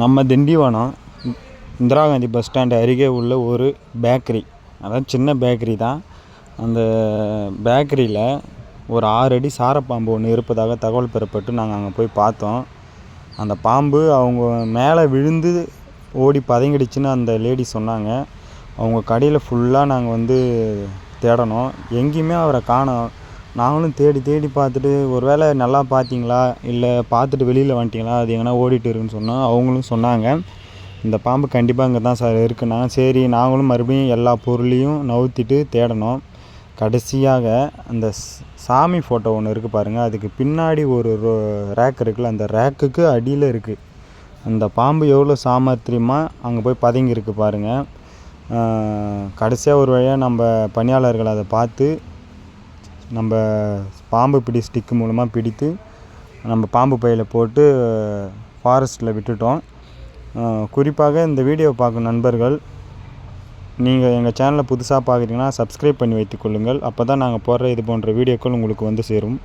நம்ம Tindivanam Indira Gandhi bus stand அருகே உள்ள ஒரு பேக்கரி. அதாவது சின்ன பேக்கரி தான். அந்த பேக்கரியில் ஒரு ஆறு அடி சாரப்பாம்பு ஒன்று இருப்பதாக தகவல் பெறப்பட்டு நாங்கள் அங்கே போய் பார்த்தோம். அந்த பாம்பு அவங்க மேலே விழுந்து ஓடி பதங்கிடுச்சுன்னு அந்த லேடி சொன்னாங்க. அவங்க கடையில் ஃபுல்லாக நாங்கள் வந்து தேடணும். எங்கேயுமே அவரை காணோம். நாங்களும் தேடி தேடி பார்த்துட்டு ஒரு வேளை நல்லா பார்த்தீங்களா? இல்லை பார்த்துட்டு வெளியில் வந்துட்டீங்களா? அது எங்கன்னா ஓடிட்டு இருக்குன்னு சொன்னால் அவங்களும் சொன்னாங்க. இந்த பாம்பு கண்டிப்பாக இங்கே தான் சார் இருக்குன்னா சரி நாங்களும் மறுபடியும் எல்லா பொருளையும் நவுத்திட்டு தேடணும். கடைசியாக அந்த ஸ்- சாமி ஃபோட்டோ ஒன்று இருக்குது பாருங்கள் அதுக்கு பின்னாடி ஒரு ரேக் இருக்குல்ல அந்த ரேக்குக்கு அடியில் இருக்குது அந்த பாம்பு எவ்வளோ சாமர்த்தியமாக அங்கே போய் பதுங்கி பாருங்கள் கடைசியாக ஒரு வழியாக நம்ம பணியாளர்கள் அதை பார்த்து நம்ம பாம்பு பிடி ஸ்டிக்கு மூலமாக பிடித்து நம்ம பாம்பு பையில் போட்டு ஃபாரஸ்ட்டில் விட்டுட்டோம். குறிப்பாக இந்த வீடியோ பார்க்கும் நண்பர்கள் நீங்கள் எங்கள் சேனலை புதுசாக பார்க்குறீங்கன்னா சப்ஸ்கிரைப் பண்ணி வைத்துக்கொள்ளுங்கள் அப்போ தான் நாங்கள் போடுற இது போன்ற வீடியோக்கள் உங்களுக்கு வந்து சேரும்.